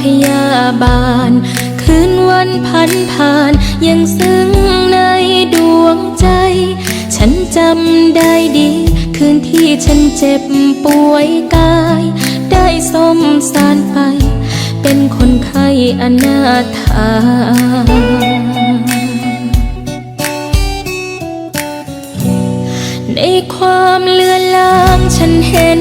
พยาบาล คืนวันพันผ่านยังซึ้งในดวงใจ ฉันจำได้ดี คืนที่ฉันเจ็บป่วยกาย ได้สมสารไป เป็นคนไข้อนาถาในความเลือนลางฉันเห็น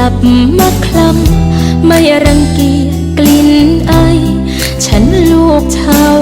ลับมาคลำไม่รังเกียจกลิ่นไอ ฉันลูกชาว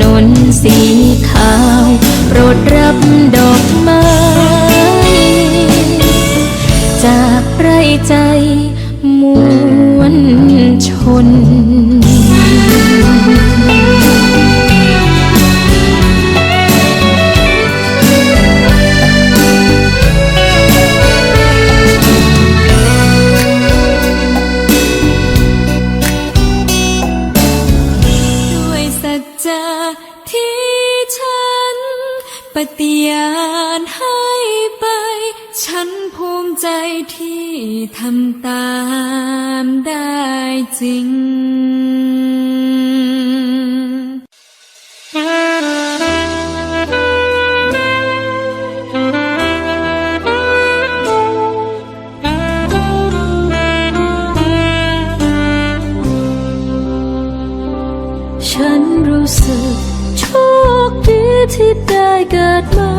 นนสีข ที่ได้เกิดมา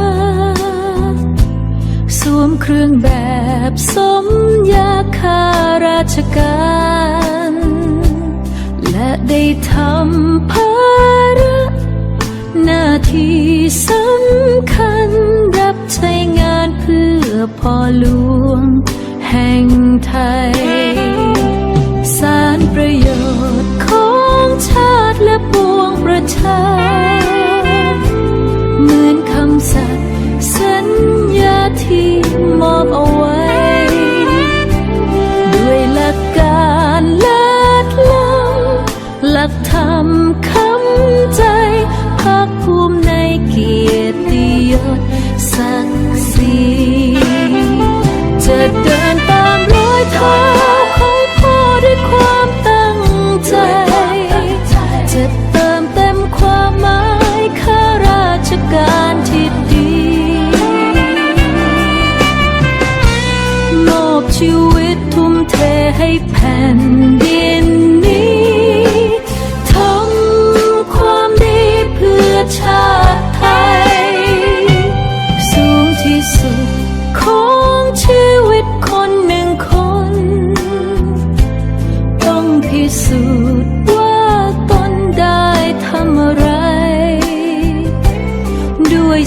สวมเครื่องแบบสมยาคาราชการ และได้ทำภาระหน้าที่สำคัญรับใช้งานเพื่อพ่อหลวงแห่งไทย สารประโยชน์ของชาติและปวงประชา ที่มอบเอาไว้ ด้วยหลักการเลิศล้ำหลักธรรมคำใจภาคภูมิในเกียรติยศศักดิ์ศรีจะ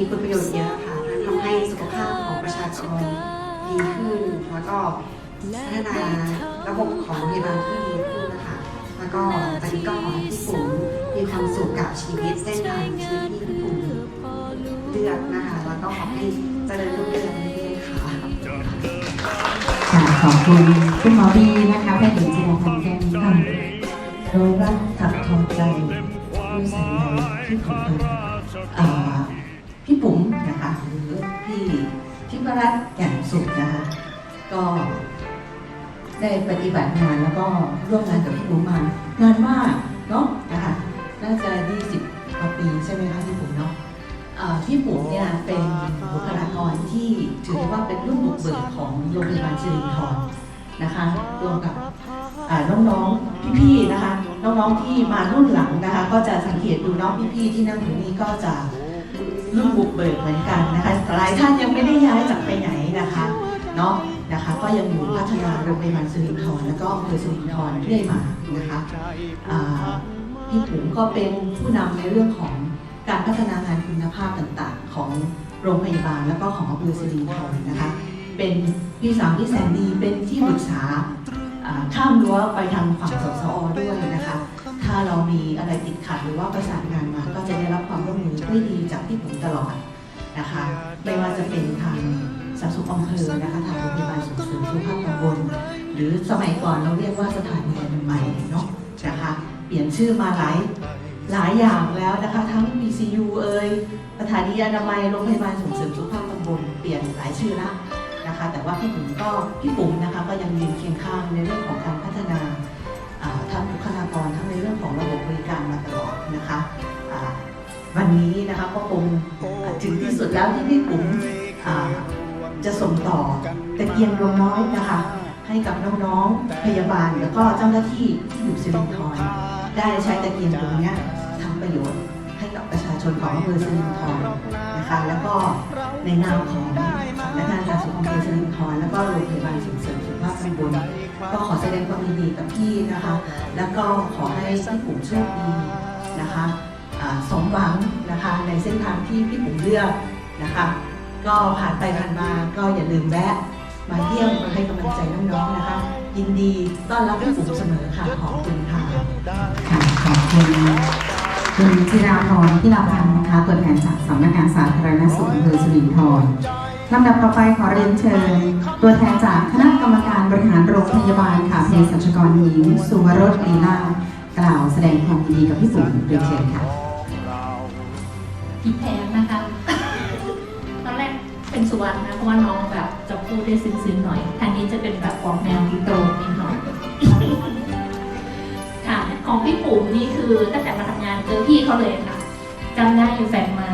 มีคุณประโยชน์เยอะค่ะทั้งทำให้สุขภาพของประชากรดีขึ้น แล้วก็พัฒนาระบบของโรงพยาบาลที่ดีขึ้นนะคะ แล้วก็ตอนนี้ก็ขอให้พี่ปุ๋มมีความสุขกับชีวิตเส้นทางชีวิตที่พี่ปุ๋มเลือกนะคะ แล้วก็ขอให้เจริญรุ่งเรืองเรื่อยๆค่ะค่ะขอบคุณคุณหมอบีนะคะแพทย์หญิงจิรพันธ์แก้วนี้ค่ะรู้รักถักทอใจด้วยสัญญาที่ขอบคุ ทิพรัตน์แก่นสุขนะคะก็ได้ปฏิบัติงานแล้วก็ร่วมงานกับพี่ปุ๋มมานานมากเนาะนะคะน่าจะ 20กว่าปีใช่ไหมคะพี่ปุ๋มเนาะพี่ปุ๋มเนี่ยเป็นบุคลากรที่ถือว่าเป็นรุ่นบุกเบิกของโรงพยาบาลสิรินทรนะคะรวมกับน้องๆพี่ๆนะคะ น้องๆที่มารุ่นหลังนะคะ ก็จะสังเกตดูน้องพี่ๆที่นั่งอยู่นี่ก็จะ รุ่นบุกเบิกเหมือนกันนะคะหลายท่านยังไม่ได้ย้ายจากไปไหนนะคะเนาะนะคะก็ยังอยู่พัฒนาโรงพยาบาลสิรินทรแล้วก็อำเภอสิรินทรเรื่อยมานะคะพี่ปุ๋มก็เป็นผู้นำในเรื่องของการพัฒนางานคุณภาพต่างๆ ของโรงพยาบาลแล้วก็ของอำเภอสิรินทรนะคะ เป็นพี่สาวที่แสนดีเป็นที่ปรึกษาอ่าข้ามรั้วไปทางฝั่งสสอด้วยนะคะ ถ้าเรามีอะไรติดขัดหรือว่าประสานงานมา ก็จะได้รับความร่วมมือด้วยดีจากที่ผมตลอดนะคะ ไม่ว่าจะเป็นทางสาธารณสุขอำเภอนะคะทางโรงพยาบาลส่งเสริมสุขภาพตำบลหรือสมัยก่อนเราเรียกว่าสถานีอนามัยเนาะนะคะเปลี่ยนชื่อมาหลายหลายอย่างแล้วนะคะทั้ง PCU เอ่ยสถานีอนามัยโรงพยาบาลส่งเสริมสุขภาพตำบลเปลี่ยนหลายชื่อละนะคะ แต่ว่าพี่ปุ๋มก็พี่ปุ๋มนะคะก็ยังยืนเคียงข้างในเรื่องของการพัฒนา กรทั้งในเรื่องของระบบบริการมาตลอดนะคะวันนี้นะคะก็คงถึงที่สุดแล้วที่พี่ปุ๋มจะส่งต่อตะเกียงดวงน้อยนะคะ ให้กับน้องๆพยาบาลแล้วก็เจ้าหน้าที่ที่อยู่สิรินทรได้ใช้ตะเกียงดวงนี้ทำประโยชน์ให้กับประชาชนของอำเภอสิรินทรนะคะ แล้วก็ในนามของสำนักงานสาธารณสุขอำเภอสิรินทรแล้วก็โรงพยาบาลส่งเสริมสุขภาพตำบล ก็ขอแสดงความยินดีกับพี่นะคะ แล้วก็ขอให้พี่ปุ๋มโชคดีนะคะอ่าสมหวังนะคะในเส้นทางที่พี่ปุ๋มเลือกนะคะ ก็ผ่านไปผ่านมาก็อย่าลืมแวะมาเยี่ยมมาให้กำลังใจน้องๆนะคะ ยินดีต้อนรับพี่ปุ๋มเสมอค่ะขอบคุณค่ะค่ะขอบคุณคุณจิราพรที่เราพันธ์นะคะตัวแทนจากสำนักงานสาธารณสุขอำเภอสิรินธร ลำดับต่อไปขอเรียนเชิญ ตัวแทนจากคณะกรรมการบริหารโรงพยาบาลค่ะเภสัชกรหญิงสุวรสลีลากล่าวแสดงความยินดีกับพี่ปุ๋มเรียนเชิญค่ะพี่แพงนะคะตอนแรกเป็นสุวรรณนะเพราะว่าน้องแบบจะพูดได้ซึ้งๆหน่อยทางนี้จะเป็นแบบออกแนวพี่โตนิดหน่อยค่ะของพี่ปุ๋มนี่คือตั้งแต่มาทำงานเจอพี่เขาเลยค่ะจำได้อยู่แฟนม้เ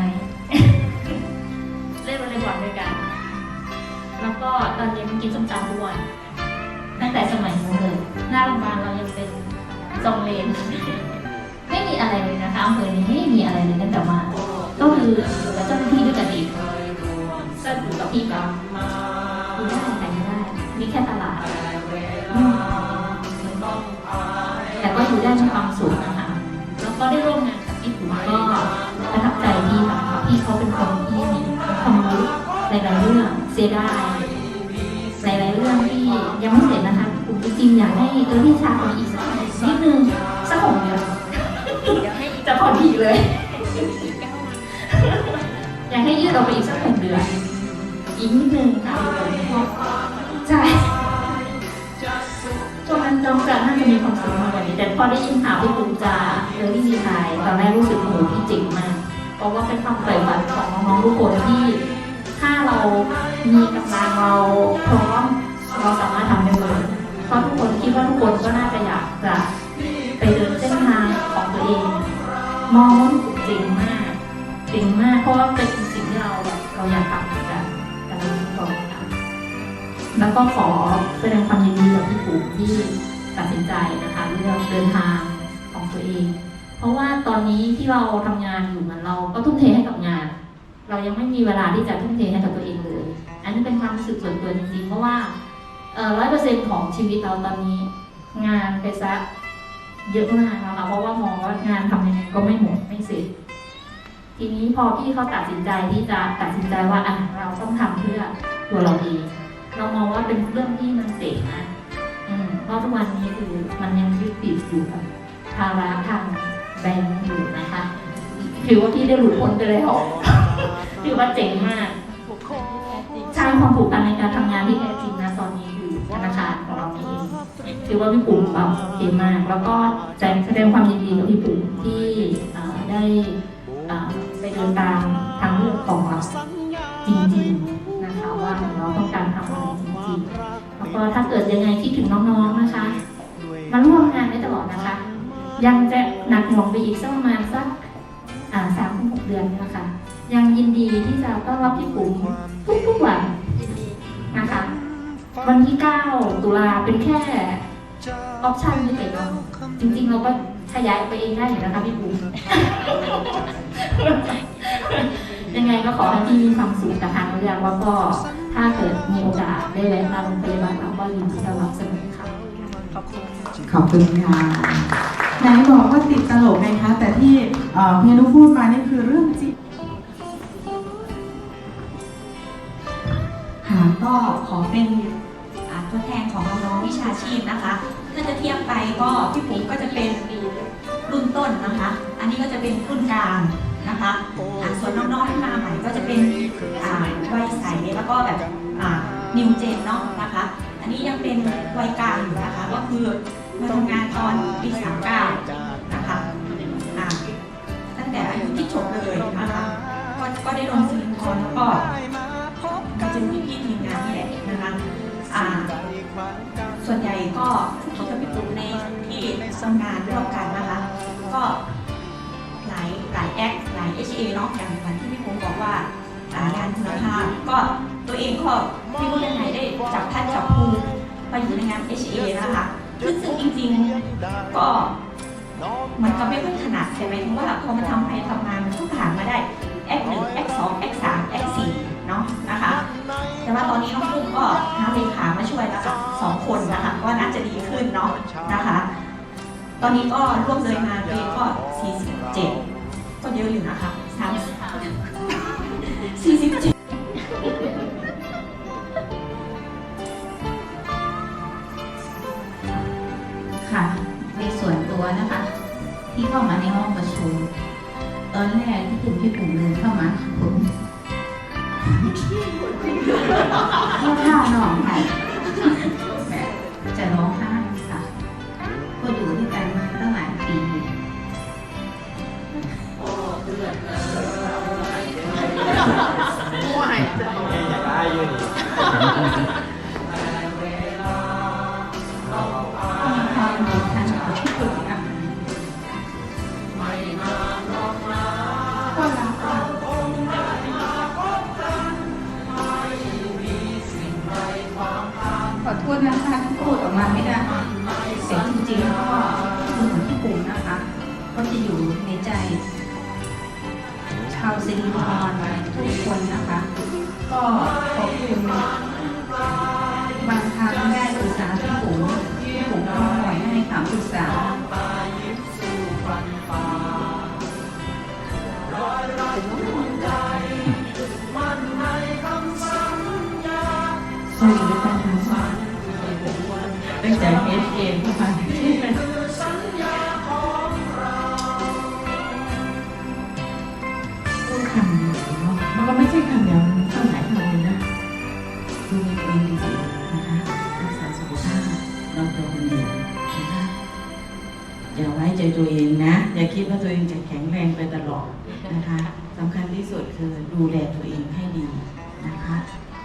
แล้วก็ตอนเย็นกินส้มตำทุกวันตั้งแต่สมัยนู้นเลยหน้าโรงพยาบาลเรายังเป็นทรงเลน ไม่มีอะไรเลยนะคะอำเภอนี้ไม่มีอะไรเลยตั้งแต่มา ก็คืออยู่กับเจ้าหน้าที่ด้วยกันอีกก็อกับพี่กับอยู่ได้แต่ไม่ได้มีแค่ตลาดแต่ก็อยู่ได้มีความสุขนะคะ แล้วก็ได้ร่วมงานกับพี่ปุ๋ก็ประทับใจพี่ค่ะพี่เขาเป็นคนที่มีความรู้ในหลายเรื่องเสียดาย อยากให้เออพี่ชาคนอีกสักนิดนึงสักหกเดือนจะพอดีเลย อยากให้ยืดออกไปอีกสักหกเดือนอีกนิดนึงค่ะใช่ช่วงนั้นน้องจะน่าจะมีความสุขมากกว่านี้แต่พอได้ยินข่าวพี่ปูจะเรื่องที่ดีไทยตอนแรกรู้สึกโอ้โหพี่เจ๋งมากเพราะว่าเป็นความใฝ่ฝันของน้องๆทุกคนที่ถ้าเรามีกำลังเราพร้อมเราสามารถทำได้เลย เพราะทุกคนคิดว่าทุกคนก็น่าจะอยากจะไปเดินเส้นทางของตัวเอง มองว่าเจ๋งมากเจ๋งมากเพราะว่าเป็นสิ่งที่เราแบบเราอยากทำเหมือนกันแต่เราไม่พร้อมทำแล้วก็ขอแสดงความยินดีกับพี่ปู่ที่ตัดสินใจนะคะเลือกเดินทางของตัวเอง เพราะว่าตอนนี้ที่เราทำงานอยู่มันเราก็ทุ่มเทให้กับงาน เรายังไม่มีเวลาที่จะทุ่มเทให้กับตัวเองเลย อันนี้เป็นความรู้สึกส่วนตัวจริงๆเพราะว่า ร้อยเปอร์เซ็นต์ของชีวิตเราตอนนี้ งานไปซะเยอะมากนะคะเพราะว่ามองว่างานทำยังไงก็ไม่หมดไม่เสร็จทีนี้พอพี่เขาตัดสินใจที่จะตัดสินใจว่าอะเราต้องทำเพื่อตัวเราเองเรามองว่าเป็นเรื่องที่มันเจ๋งนะอืมเพราะทุกวันนี้คือมันยังยึดติดอยู่กับภาระทางแบงก์อยู่นะคะถือว่าพี่ได้หลุดพ้นไปแล้วถือว่าเจ๋งมากสร้างความผูกพันในการทำงานที่แท้จริงนะตอนนี้คือ ธนาคารของเราเองถือว่าพี่ปุ๋มแบบเก่งมาก แล้วก็แจ้งแสดงความยินดีกับพี่ปุ๋มที่ได้ไปเดินตามทางเลือกของเราจริงๆนะคะว่าเราต้องการทำอะไรจริงๆแล้วก็ถ้าเกิดยังไงคิดถึงน้องๆนะคะมาร่วมงานได้ตลอดนะคะ ยังจะหนักหน่วงไปอีกสักประมาณสักสามถึงหกเดือนนะคะ ยังยินดีที่จะต้อนรับพี่ปุ๋มทุกๆวันนะคะ วันที่ 9 ตุลาเป็นแค่ออปชั่นไม่เต็มเนาะจริงๆ เราก็ขยายไปเองได้อยู่นะคะพี่ปุ๋มยังไงก็ขอให้พี่มีความสุขกับทางเรื่องแล้วก็ถ้าเกิดมีโอกาสได้แวะมาโรงพยาบาลเราก็ยินดีต้อนรับเสมอค่ะขอบคุณค่ะไหนบอกว่าติดตลกไงคะ แต่ที่เพียนุพูดมานี่คือเรื่องจริงค่ะก็ขอเป็น ตัวแทนของน้องๆวิชาชีพนะคะ ถ้าจะเทียบไปก็พี่ปุ๋มก็จะเป็นรุ่นต้นนะคะ อันนี้ก็จะเป็นรุ่นกลางนะคะส่วนน้องๆที่มาใหม่ก็จะเป็นวัยใสแล้วก็แบบนิวเจนเนาะนะคะ อันนี้ยังเป็นวัยกลางอยู่นะคะ ก็คือมาทำงานตอนปีสามเก้านะคะตั้งแต่อายุที่จบเลยนะคะก็ก็ได้ลงซิลิคอนแล้วก็ก็จะมีพี่ทีมงานนี่แหละนะคะ ส่วนใหญ่ก็ที่กับพี่ปุ๊ในที่ทำงานร่วมกันนะคะ ก็หลายหลายแอคหลาย HA เนาะอย่างอย่างที่พี่ปุ๊บอกว่าางานคุณภาพก็ตัวเองก็ไม่รู้ยังไงได้จับพัดจับภูไปอยู่ในงาน HA นะคะซึ่งซึ่งจริงๆก็มันก็ไม่ค่อยถนัดแต่หมายถึงว่าพอมาทำไปทำมามันก็ผ่านมาได้แอคหนึ่งแอคสองแอคสามแอคสี่เนาะนะคะ แต่ว่าตอนนี้น้องปุ้มก็หาเลขามาช่วยแล้วค่ะสองคนนะคะก็น่าจะดีขึ้นเนาะนะคะ ตอนนี้ก็ร่วมเลยมาเกรดก็ 47 ก็เยอะอยู่นะคะ3 47ค่ะในส่วนตัวนะคะ ที่เข้ามาในห้องประชุมตอนแรกที่คุณพี่ปุ๋มเดินเข้ามาผม ก็ท่าน้องค่ะแบบจะร้องไห้ นะคะสำคัญที่สุดคือดูแลตัวเองให้ดีนะคะ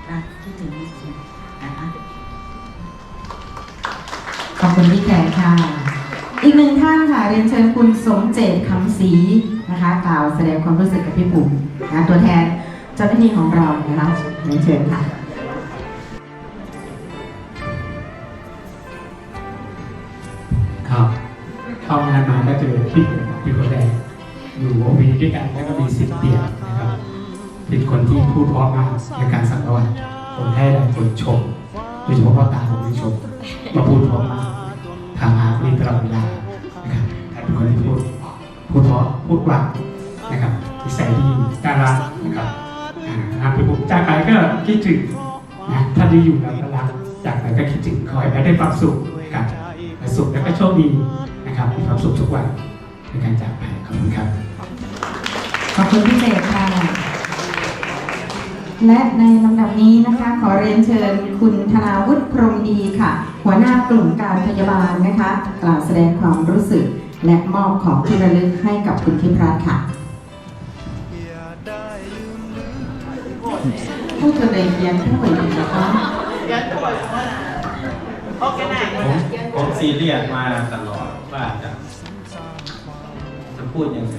รักที่ถึงที่สุดนะคะขอบคุณพี่แขกค่ะ อีกหนึ่งท่านค่ะเรียนเชิญคุณสมเจตคำศรีนะคะกล่าวแสดงความรู้สึกกับพี่ปุ๋มนะตัวแทนเจ้าหน้าที่ของเรานะคะเรียนเชิญค่ะครับเข้างานมาก็เจอพี่ผมเป็นคนแรก อยู่โอวีด้วยกันแล้วก็มีสิบเตียงนะครับเป็นคนที่พูดเพราะมากในการสั่งสอนผมให้หลายคนชมโดยเฉพาะพ่อตาผมที่ชมมาพูดเพราะมากทางหาคุยตลอดเวลานะครับท่านเป็นคนที่พูดพูดเพราะพูดหวานนะครับนิสัยดีน่ารักนะครับอาหากเป็นผมจากไปก็คิดถึงนะท่านที่อยู่แล้วก็รักจากไปก็คิดถึงคอยให้ได้ความสุขนะครับสุขและก็โชคดีนะครับมีความสุขทุกวันในการจากไป อบคุณครับ ขอบคุณพี่เจตค่ะ และในลำดับนี้นะคะ ขอเรียนเชิญคุณธนาวุฒิพรหมดีค่ะ หัวหน้ากลุ่มการพยาบาลนะคะ กล่าวแสดงความรู้สึก และมอบของที่ระลึกให้กับคุณทิพรัตน์ค่ะผู้เจริญเรียนผู้ป่วยดีนะคะผมผมซีเรียสมาตลอดว่าจะจะ พูดยังไง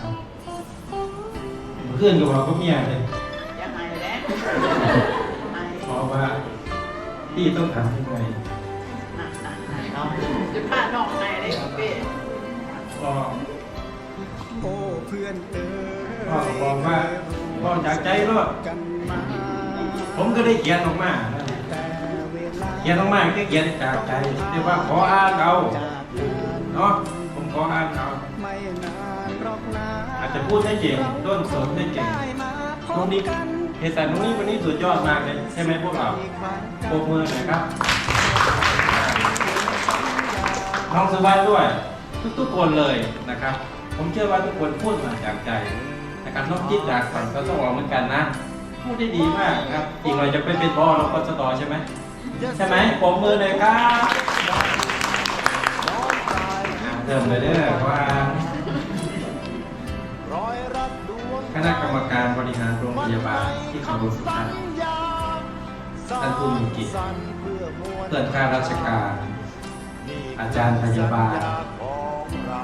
ครับเพื่อนกับเราก็เมียเลยเพราะว่าพี่ต้องทำยังไงจะพาน้องไหนได้ครับพี่ก็พ่อก็บอกว่าพ่ออยากใจรอดผมก็ได้เขียนออกมานะเขียนออกมาแค่เขียนจากใจเรียกว่าขออ่านเอาเนาะ ผมขออ่านเอาอาจจะพูดได้เก่งต้นสนได้เก่งตรงนี้เหตุการณ์ตรงนี้วันนี้สุดยอดมากเลยใช่ไหมพวกเราโบกมือหน่อยครับน้องสบายด้วย ทุกๆคนเลยนะครับ ผมเชื่อว่าทุกคนพูดมาจากใจนะครับน้องจิตจากฝันก็ต้องออกเหมือนกันนะ พูดได้ดีมากครับอีกหน่อยจะไปเป็นบอลแล้วก็สตอใช่ไหมใช่ไหมผมมือเลยครับอ่า เริ่มเลยเด้อว่าคณะกรรมการบริหารโรงพยาบาลที่เคารพทุกท่านท่านผู้มีเกียรติเพื่อนข้าราชการ อาจารย์พยาบาล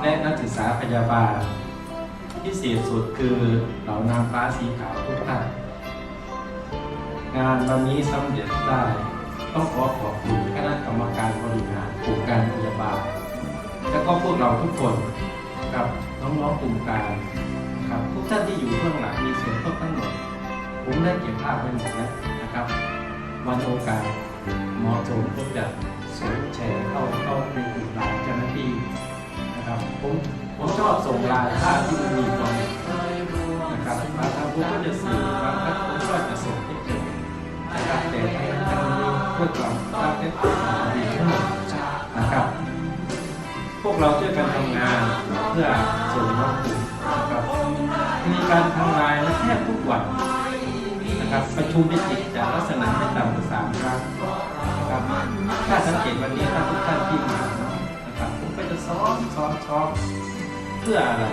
และนักศึกษาพยาบาลพิเศษสุดคือเหล่านางฟ้าสีขาวทุกท่านงานวันนี้สำเร็จได้ ต้องขอขอบคุณคณะกรรมการบริหารกลุ่มการพยาบาล และก็พวกเราทุกคนกับน้องๆกลุ่มการครับทุกท่านที่อยู่เบื้องหลังมีส่วนร่วมทั้งหมด ผมได้เก็บภาพไว้หมดแล้วนะครับ วันโอกาสเหมาะสมก็จะส่งแชร์เข้าเข้าในกลุ่มไลน์เจ้าหน้าที่นะครับผมผมชอบส่งไลน์ภาพที่มันมีความนะครับบางครั้งผมก็จะสื่อบางครั้งผมก็จะส่งให้เจอนะครับแต่ในครั้งนี้พวกเราทราบได้ผลดีทั้งหมดนะครับ วกเราช่วยกันทำงานเพื่อส่งน้องกลุ่มนะครับ มีการทำงานแทบทุกวันนะครับประชุมเป็นกิจจลักษณะไม่ต่ำกว่าสามครั้งนะครับถ้าสังเกตวันนี้ถ้าทุกท่านที่มานะครับผมก็จะซ้อมซ้อมซ้อมเพื่ออะไร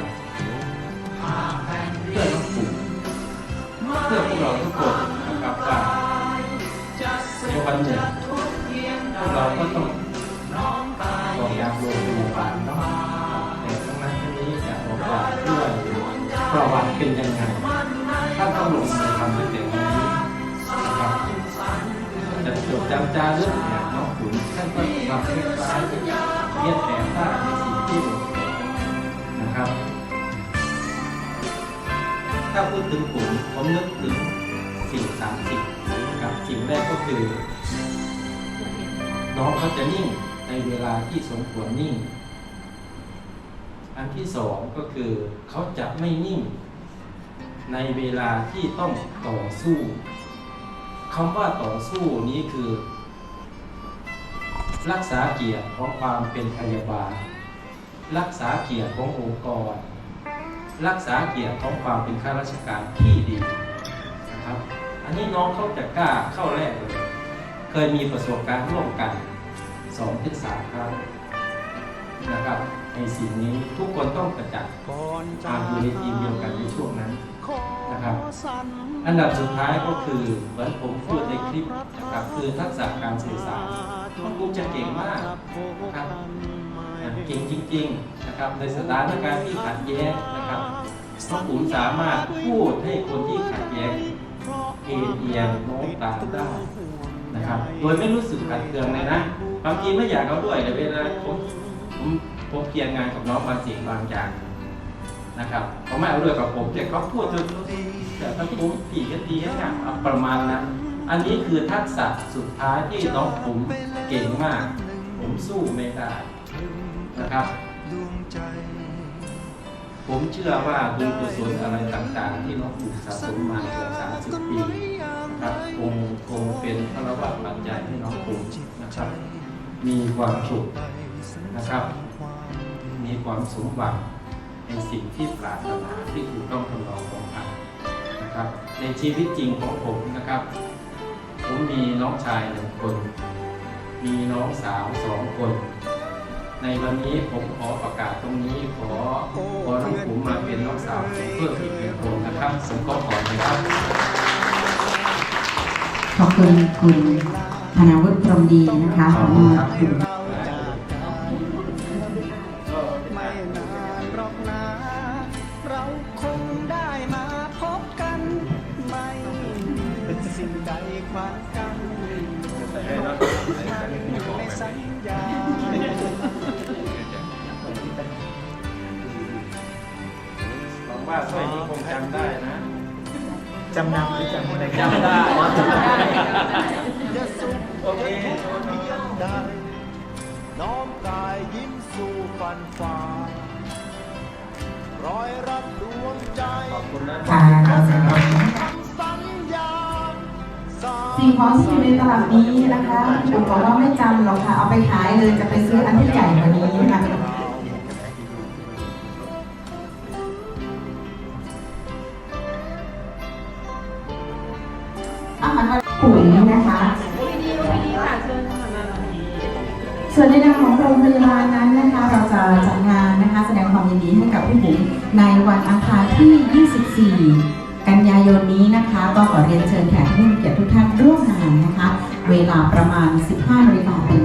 เพื่อน้องกลุ่เพื่อพวกเราทุกคนนะครับว่าในวันหนึ่งพวกเราก็ต้อง ออกจากโรงพยาบาลเนาะแต่ทั้งนั้นทั้งนี้จะออกจากด้วยประวัติเป็นยังไงท่านต้องลงมือทำตั้งแต่วันนี้นะครับจะจดจำจารึกเนี่ยน้องขุนท่านก็ทำให้คล้ายเรียนแบบท่าในสิ่งที่ลงนะครับ ถ้าพูดถึงผมผมนึกถึงสิ่งสามสิ่งนะครับสิ่งแรกก็คือ น้องเขาจะนิ่งใน เวลาที่สมควรนิ่ง อันที่สองก็คือเขาจะไม่นิ่ง ในเวลาที่ต้องต่อสู้คำว่าต่อสู้นี้คือ รักษาเกียรติของความเป็นพยาบาล รักษาเกียรติขององค์กร รักษาเกียรติของความเป็นข้าราชการที่ดีนะครับ อันนี้น้องเขาจะกล้าเข้าแรกเลย เคยมีประสบการณ์ร่วมกัน สองถึงสามครั้งนะครับในสิ่งนี้ทุกคนต้องกระจัดอาอยู่ในทีมเดียวกันในช่วงนั้นนะครับอันดับสุดท้ายก็คือเหมือนผมพูดในคลิปนะครับคือทักษะการสื่อสารน้องปุ๊จะเก่งมากนะครับเก่งจริง ๆนะครับ ในสถานการณ์ที่ขัดแย้งนะครับน้องปุ๋มสามารถพูดให้คนที่ขัดแย้งเอ็นเอียงโน้มตามได้นะครับ โดยไม่รู้สึกขัดเคืองเลยนะ บางทีไม่อยากเอาด้วยแต่เวลาผมผมผมเคลียร์งานกับน้องบาสิ่งบางอย่างนะครับเขาไม่เอาด้วยกับผมแต่เขาพูดจนแต่ถ้าผมผีก็ดีก็อย่างเอาประมาณนั้นอันนี้คือทักษะสุดท้ายที่น้องผมเก่งมาก ผมสู้ไม่ได้นะครับ ผมเชื่อว่าบุญกุศลอะไรต่าง ๆ ที่น้องผมสะสมมาเกือบ30ปีนะครับคงคงเป็นพระวัตปัจจัยให้น้องผมนะครับ มีความสุขนะครับ มีความสมหวังในสิ่งที่ปรารถนาที่ถูกต้องทำนองของธรรมนะครับในชีวิตจริงของผมนะครับ ผมมีน้องชายหนึ่งคน มีน้องสาวสองคน ในวันนี้ผมขอประกาศตรงนี้ขอขอน้องผมมาเป็นน้องสาวเพิ่มอีกหนึ่งคนนะครับผมก็ขอนะครับขอบคุณคุณ ธนาวุฒิพรหมดีนะคะขอบขคุอณบครับคุณไม่นานหรอกนะเราคงได้มาพบกันไม่เป็นสิ่งใดขวางกันในสัญญาหวังว่าสร้อยนี้คงจำได้นะจำนำหรือจำอะไรจำได้ ฟันฝ่ารอยรักดวงใจขอบคุณนะค่ะเราจะเอาสัญญาสาสิ่งของที่อยู่ในตลับนี้นะคะผมบอกว่าไม่จำหรอกค่ะ เอาไปขายเลยจะไปซื้ออันที่ใหญ่กว่านี้นะคะอาหารปุ๋ยนะคะ ส่วนในนามของโรงพยา 4 กันยายนนี้นะคะ ก็ขอเรียนเชิญแขกผู้มีเกียรติทุกท่านร่วมงานนะคะ เวลาประมาณ 15นาฬิกาเป็น